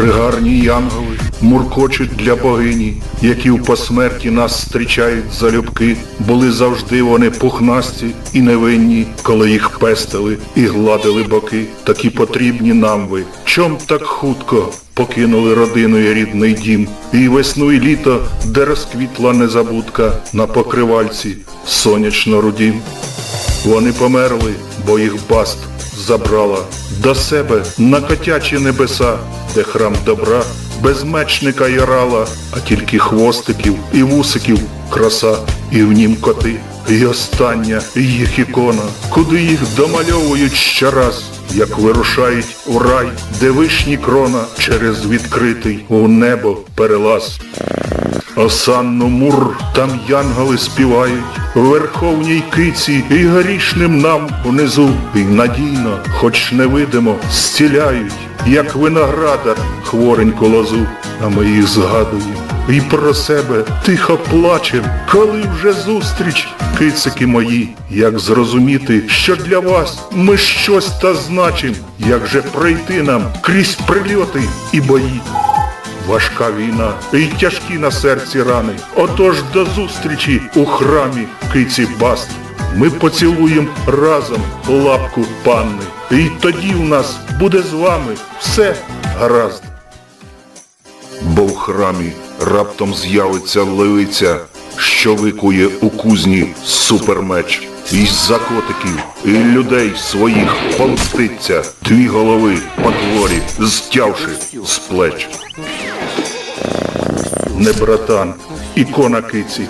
Пригарні янголи муркочуть для богині, які в посмерті нас зустрічають залюбки. Були завжди вони пухнасті і невинні, коли їх пестили і гладили боки. Такі потрібні нам ви. Чом так хутко покинули родину і рідний дім? І весну, і літо, де розквітла незабудка на покривальці сонячно рудім. Вони померли, бо їх баст забрала до себе на котячі небеса, де храм добра без мечника ярала, а тільки хвостиків і вусиків краса, і в нім коти. І остання їх ікона, куди їх домальовують щораз, як вирушають у рай, де вишні крона через відкритий у небо перелаз. Осанну мур, там янголи співають, в верховній киці і грішним нам внизу, і надійно, хоч невидимо, зціляють, як виноградар хвореньку лозу, а ми їх згадуємо. І про себе тихо плачем, коли вже зустріч, кицики мої, як зрозуміти, що для вас ми щось та значим, як же пройти нам крізь прильоти і бої. Важка війна і тяжкі на серці рани. Отож до зустрічі у храмі киці Баст. Ми поцілуємо разом лапку панни. І тоді в нас буде з вами все гаразд. Бо в храмі раптом з'явиться левиця, що викує у кузні супермеч. І з-за котиків, і людей своїх помститься, дві голови потворі, зтявши з плеч. Не братан, ікона киці,